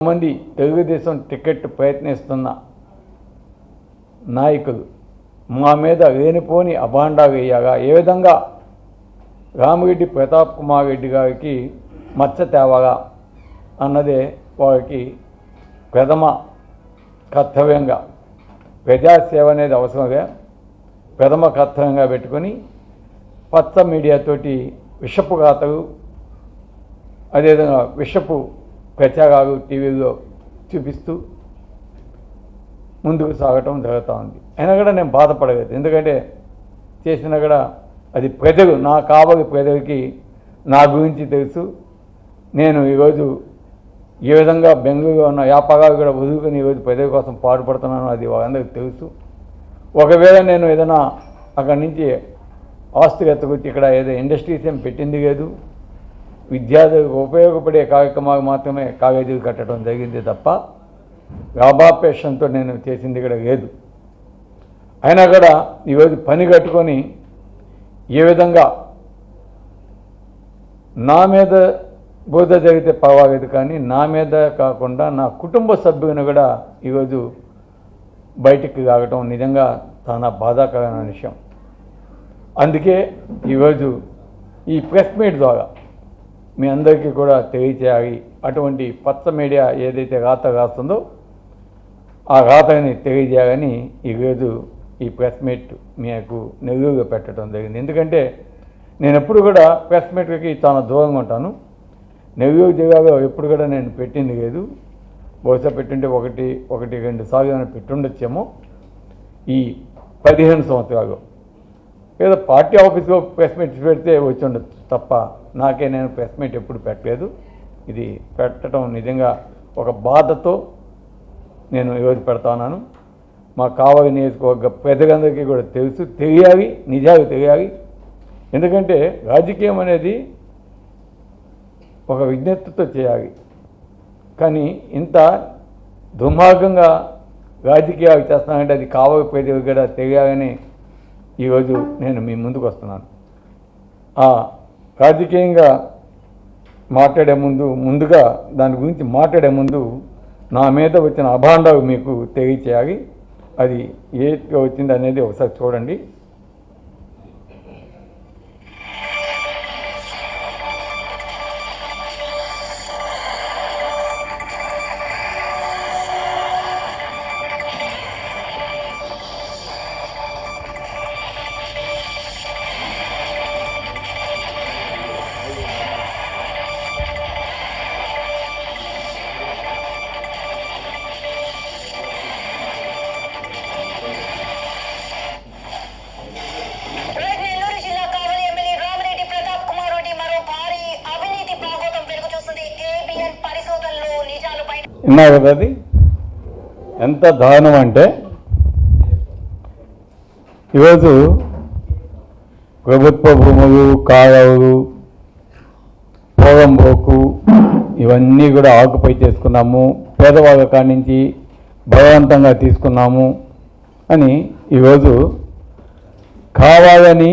మంది తెలుగుదేశం టికెట్ ప్రయత్నిస్తున్న నాయకులు మా మీద లేనిపోని అభాండా వేయగా ఏ విధంగా రామిరెడ్డి ప్రతాప్ కుమార్ రెడ్డి గారికి మచ్చ తేవగా అన్నదే వారికి ప్రథమ కర్తవ్యంగా. ప్రజాసేవ అనేది అవసరంగా ప్రథమ కర్తవ్యంగా పెట్టుకొని పచ్చ మీడియాతోటి విషపు గాతలు అదేవిధంగా విషపు ప్రచారాలు టీవీలో చూపిస్తూ ముందుకు సాగటం జరుగుతూ ఉంది. అయినా కూడా నేను బాధపడలేదు. ఎందుకంటే చేసినా కూడా అది ప్రజలు నా కావలి ప్రజలకి నా గురించి తెలుసు. నేను ఈరోజు ఏ విధంగా బెంగళూరులో ఉన్న వ్యాపారాలు కూడా వదులుకొని ఈరోజు ప్రజల కోసం పాటుపడుతున్నాను అది వాళ్ళందరికీ తెలుసు. ఒకవేళ నేను ఏదైనా అక్కడి నుంచి ఆస్తిగత ఎత్తుకొచ్చి ఇక్కడ ఏదో ఇండస్ట్రీస్ ఏం పెట్టింది లేదు. విద్యార్థులకు ఉపయోగపడే కార్యక్రమాలు మాత్రమే కాలేజీలు కట్టడం జరిగింది తప్ప లాభాపేక్షంతో నేను చేసింది కూడా లేదు. అయినా కూడా ఈరోజు పని కట్టుకొని ఏ విధంగా నా మీద బోధ జరిగితే పర్వాలేదు కానీ నా మీద కాకుండా నా కుటుంబ సభ్యులను కూడా ఈరోజు బయటికి రావటం నిజంగా చాలా బాధాకరమైన విషయం. అందుకే ఈరోజు ఈ ప్రెస్ మీట్ ద్వారా మీ అందరికీ కూడా తెలియచేయాలి. అటువంటి పచ్చ మీడియా ఏదైతే రాత రాస్తుందో ఆ రాతని తెలియజేయాలని ఈరోజు ఈ ప్రెస్ మీట్ మీకు నెల్లూరుగా పెట్టడం జరిగింది. ఎందుకంటే నేను ఎప్పుడు కూడా ప్రెస్ మీట్కి చాలా దూరంగా ఉంటాను. నెల్లూరు జిల్లాలో ఎప్పుడు కూడా నేను పెట్టింది లేదు. బహుశా పెట్టింటే ఒకటి ఒకటి రెండు సార్లు నేను పెట్టుండొచ్చేమో ఈ పదిహేను సంవత్సరాలు. ఏదో పార్టీ ఆఫీస్లో ప్రెస్ మీట్ పెడితే వచ్చి ఉండొచ్చు తప్ప నాకే నేను ప్రెస్ మీట్ ఎప్పుడు పెట్టలేదు. ఇది పెట్టడం నిజంగా ఒక బాధతో నేను ఈరోజు పెడతాను మా కావలి నియోజకవర్గ ప్రజలందరికీ కూడా తెలుసు తెలియాలి నిజాలు తెలియాలి. ఎందుకంటే రాజకీయం అనేది ఒక విజ్ఞప్తితో చేయాలి. కానీ ఇంత దుర్మార్గంగా రాజకీయాలు చేస్తానంటే అది కావలి ప్రజలు కూడా తెలియాలని ఈరోజు నేను మీ ముందుకు వస్తున్నాను. రాజకీయంగా మాట్లాడే ముందు ముందుగా దాని గురించి మాట్లాడే ముందు నా మీద వచ్చిన అభాండాలు మీకు తెలియచేయాలి. అది ఏ వచ్చింది అనేది ఒకసారి చూడండి. విన్నారు కదా అది? ఎంత దారుణం అంటే? ఈరోజు ప్రభుత్వ భూములు కాలువలు పోగంబోకు ఇవన్నీ కూడా ఆకుపై చేసుకున్నాము. పేదవాళ్ళ కాడి నుంచి బలవంతంగా తీసుకున్నాము అని ఈరోజు కావాలని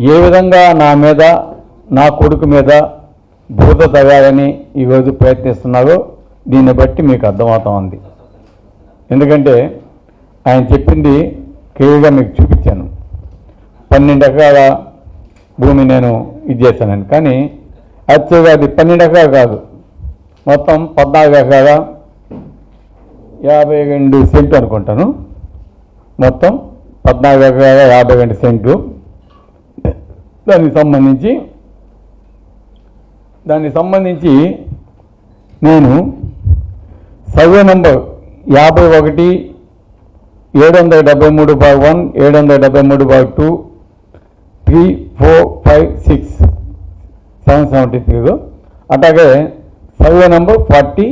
ఏ విధంగా నా మీద నా కొడుకు మీద భూత తగాలని ఈరోజు ప్రయత్నిస్తున్నారో దీన్ని బట్టి మీకు అర్థమవుతా ఉంది. ఎందుకంటే ఆయన చెప్పింది క్లియర్గా మీకు చూపించాను. పన్నెండు ఎకరాల భూమి నేను ఇది చేశానని. కానీ యాక్చువల్గా అది పన్నెండు ఎకరాలు కాదు. మొత్తం పద్నాలుగు ఎకరాల యాభై రెండు సెంట్లు అనుకుంటాను. మొత్తం పద్నాలుగు ఎకరాల యాభై రెండు సెంట్లు. దానికి సంబంధించి దానికి సంబంధించి నేను సర్వే నంబర్ యాభై ఒకటి ఏడు వందల డెబ్బై మూడు బై వన్ ఏడు వందల డెబ్బై మూడు by two three four five six seven seventy త్రీలో అట్లాగే సర్వే నంబర్ ఫార్టీ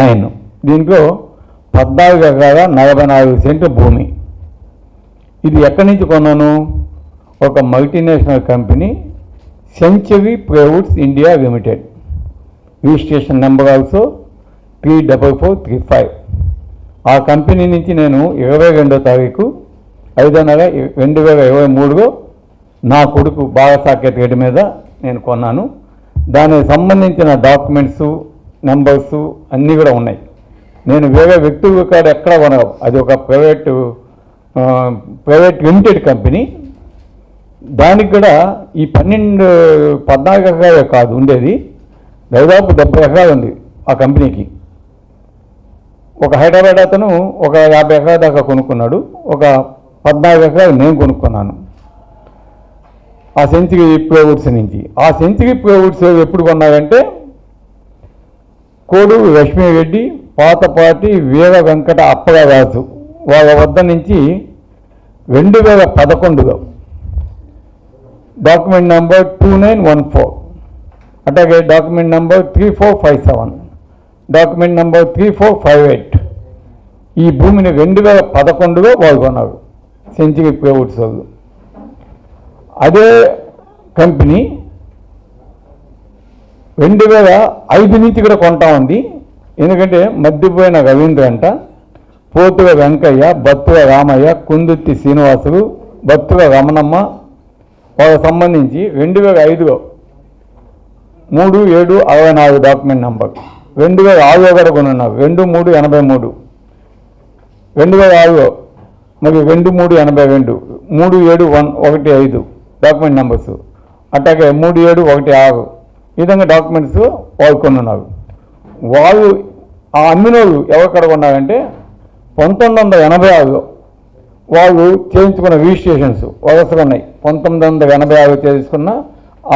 నైన్. దీంట్లో పద్నాలుగు ఎకరాల నలభై నాలుగు సెంట్లు భూమి. ఇది ఎక్కడి నుంచి కొన్నాను? ఒక multinational company century plywoods India limited. Registration number also three double four three five ఆ కంపెనీ నుంచి నేను ఇరవై రెండో తారీఖు ఐదో నెల రెండు వేల ఇరవై మూడులో నా కొడుకు బాలసాకేత్ రెడ్డి మీద నేను కొన్నాను. దానికి సంబంధించిన డాక్యుమెంట్స్ నెంబర్స్ అన్నీ కూడా ఉన్నాయి. నేను వేరే వ్యక్తుల కాడ ఎక్కడ కొనవు అది ఒక ప్రైవేటు ప్రైవేట్ లిమిటెడ్ కంపెనీ. దానికి కూడా ఈ పన్నెండు పద్నాలుగు ఎకరాలే కాదు ఉండేది. దాదాపు డెబ్బై ఎకరాలు ఉంది ఆ కంపెనీకి. ఒక హైదరాబాద్ అతను ఒక యాభై ఎకరాల దాకా కొనుక్కున్నాడు. ఒక పద్నాలుగు ఎకరాలు నేను కొనుక్కున్నాను. ఆ సెంచరీ ప్రైవేట్స్ నుంచి. ఆ సెంచరీ ప్రైవేట్స్ ఎప్పుడు కొన్నారంటే కోడూరు లక్ష్మీరెడ్డి పాతపాటి వీర వెంకట అప్పలరాజు వాళ్ళ వద్ద నుంచి రెండు వేల పదకొండులో document number two nine one four. అట్లాగే document number three four five seven. Document number three four five eight. ఈ భూమిని రెండు వేల పదకొండులో వాళ్ళు కొన్నారు సెంచరీ ప్రైవేట్స్ వాళ్ళు. అదే కంపెనీ రెండు వేల ఐదు నుంచి కూడా కొంటా ఉంది. ఎందుకంటే మద్దిపోయిన రవీంద్ర అంట పోతుల వెంకయ్య బత్తుల రామయ్య కుందుర్తి శ్రీనివాసులు బత్తుల రమణమ్మ వాళ్ళకి సంబంధించి రెండు వేల ఐదులో మూడు ఏడు అరవై నాలుగు డాక్యుమెంట్ నంబర్ రెండు వేల ఆరులో కూడా రెండు మూడు ఎనభై మూడు. రెండు వేల మరి రెండు మూడు ఎనభై రెండు. మూడు ఏడు వన్ ఒకటి ఐదు. డాక్యుమెంట్ నెంబర్స్ అట్లాగే మూడు ఏడు ఒకటి ఆరు. ఈ విధంగా డాక్యుమెంట్స్ వాళ్ళు కొనున్నారు. వాళ్ళు ఆ అమ్మినోళ్ళు ఎవరికడ ఎవరిక్కడ కొన్నారంటే పంతొమ్మిది వందల ఎనభై ఆరులో వాళ్ళు చేయించుకున్న రిజిస్ట్రేషన్స్ వరుసగా ఉన్నాయి పంతొమ్మిది వందల ఎనభై ఆరు చేసుకున్న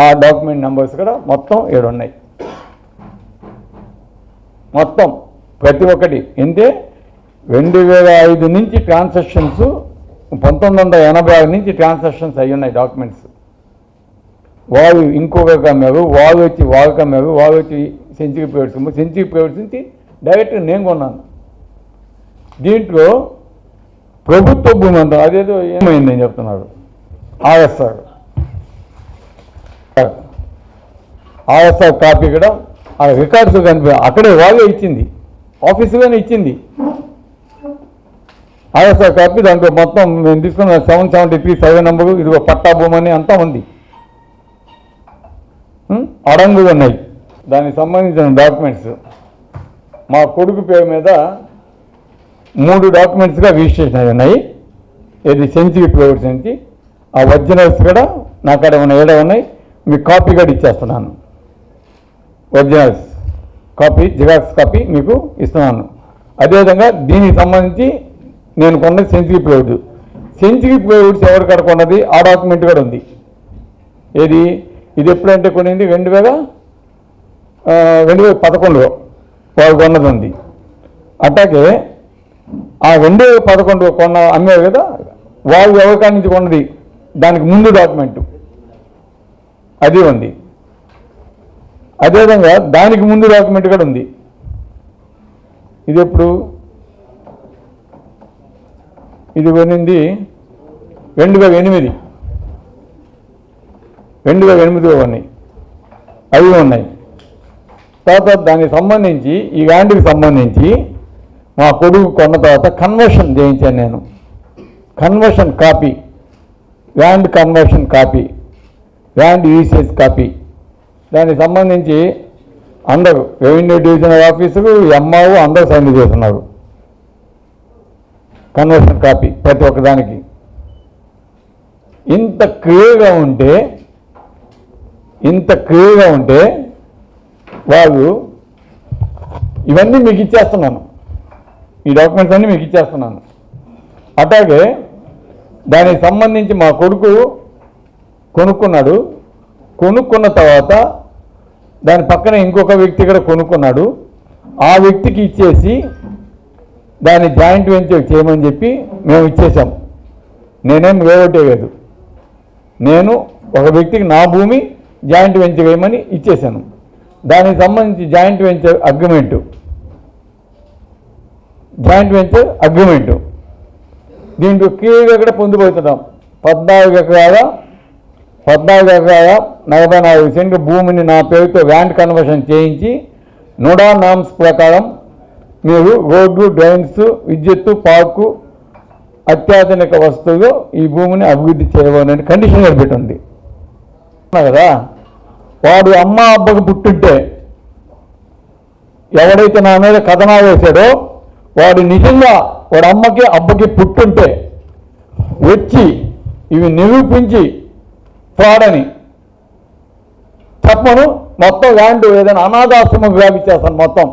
ఆ డాక్యుమెంట్ నెంబర్స్ కూడా మొత్తం ఏడు ఉన్నాయి మొత్తం ప్రతి ఒక్కటి. అంటే రెండు వేల ఐదు నుంచి ట్రాన్సాక్షన్స్ పంతొమ్మిది వందల ఎనభై ఆరు నుంచి ట్రాన్సాక్షన్స్ అయి ఉన్నాయి డాక్యుమెంట్స్. వాళ్ళు ఇంకొకరికి అమ్మారు వాళ్ళు వచ్చి వాళ్ళకి అమ్మారు వాళ్ళు వచ్చి సెంచరీ ప్రైవేట్స్ అమ్మారు. సెంచరీ ప్రైవేట్స్ నుంచి డైరెక్ట్ నేను కొన్నాను. దీంట్లో ప్రభుత్వ భూమి అంతా అదేదో ఏమైందని చెప్తున్నారు. ఆర్ఎస్ఆర్. ఆర్ఎస్ఆర్ కాపీ కూడా ఆ రికార్డ్స్ కనిపి అక్కడే వాళ్ళే ఇచ్చింది. ఆఫీసులోనే ఇచ్చింది. ఆర్ఎస్ఆర్ కాపీ దాంట్లో మొత్తం మేము తీసుకున్న seven seventy three survey number ఇదిగో పట్టా భూమి అని అంతా ఉంది. అడంగులు ఉన్నాయి. దానికి సంబంధించిన డాక్యుమెంట్స్. మా కొడుకు పేరు మీద మూడు డాక్యుమెంట్స్గా రిజిస్ట్రేషన్ అయి ఉన్నాయి. ఇది సెంచరీ ప్రైవేట్స్ నుంచి ఆ ఒరిజినల్స్ కూడా నా కాడ ఉన్న ఏడ ఉన్నాయి? మీకు కాపీ కూడా ఇచ్చేస్తున్నాను. ఒరిజినల్స్ కాపీ జిరాక్స్ కాపీ మీకు ఇస్తున్నాను. అదేవిధంగా దీనికి సంబంధించి నేను కొన్నది సెంచరీ ప్రైవేట్ సెంచరీ ప్రైవేట్స్ ఎవరి కాడ కొన్నది? ఆ డాక్యుమెంట్ కూడా ఉంది. ఏది? ఇది ఎప్పుడంటే కొనింది? రెండు వేల రెండు వేల పదకొండులో వాళ్ళు కొన్నది ఉంది. అట్లాగే ఆ రెండు వేల పదకొండులో కొన్న అమ్మారు కదా వాళ్ళు ఎవరికాడి నుంచి కొన్నది? దానికి ముందు డాక్యుమెంట్. అది ఉంది. అదేవిధంగా దానికి ముందు డాక్యుమెంట్ కూడా ఉంది. ఇది ఎప్పుడు ఇది కొనింది రెండు వేల ఎనిమిది. రెండు వేల ఎనిమిదిలో ఉన్నాయి. అవి ఉన్నాయి. తర్వాత దానికి సంబంధించి ఈ ల్యాండ్కి సంబంధించి మా కొడుకు కొన్న తర్వాత కన్వర్షన్ చేయించాను నేను. Conversion copy land conversion copy land usage copy దానికి సంబంధించి అందరూ రెవెన్యూ డివిజనల్ ఆఫీసరు ఎంఆర్ఓ అందరూ సైన్ చేస్తున్నారు. కన్వర్షన్ కాపీ ప్రతి ఒక్కదానికి ఇంత క్లియర్గా ఉంటే ఇంత క్లియర్గా ఉంటే వాళ్ళు ఇవన్నీ మీకు ఇచ్చేస్తున్నాను. ఈ డాక్యుమెంట్స్ అన్నీ మీకు ఇచ్చేస్తున్నాను. అట్లాగే దానికి సంబంధించి మా కొడుకు కొనుక్కున్నాడు. కొనుక్కున్న తర్వాత దాని పక్కన ఇంకొక వ్యక్తి కూడా కొనుక్కున్నాడు. ఆ వ్యక్తికి ఇచ్చేసి దాన్ని జాయింట్ వెంచర్ చేయమని చెప్పి మేము ఇచ్చేసాం నేనేం వేరొట్టే లేదు. నేను ఒక వ్యక్తికి నా భూమి జాయింట్ వెంచర్ వేయమని ఇచ్చేసాను దానికి సంబంధించి joint venture agreement. Joint venture agreement. దీంట్లో క్లియర్గా కూడా పొందిపోతున్నాం పద్నాలుగు ఎకరాల పద్నాలుగు ఎకరాల నలభై నాలుగు సెంట్లు భూమిని నా పేరుతో ల్యాండ్ కన్వర్షన్ చేయించి నోడా నామ్స్ ప్రకారం మీరు రోడ్లు డ్రైన్స్ విద్యుత్తు పార్కు అత్యాధునిక వస్తువులు ఈ భూమిని అభివృద్ధి చేయబోనని కండిషన్ కనిపెట్టింది కదా వాడు అమ్మ అబ్బకు పుట్టుంటే ఎవడైతే నా మీద కథనా వేశాడో వాడు నిజంగా వాడు అమ్మకి అబ్బకి పుట్టుంటే వచ్చి ఇవి నిరూపించి ఫ్రాడని. తప్పను మొత్తం ల్యాండ్ ఏదైనా అనాథాశ్రమం వ్యాపించేస్తాను మొత్తం.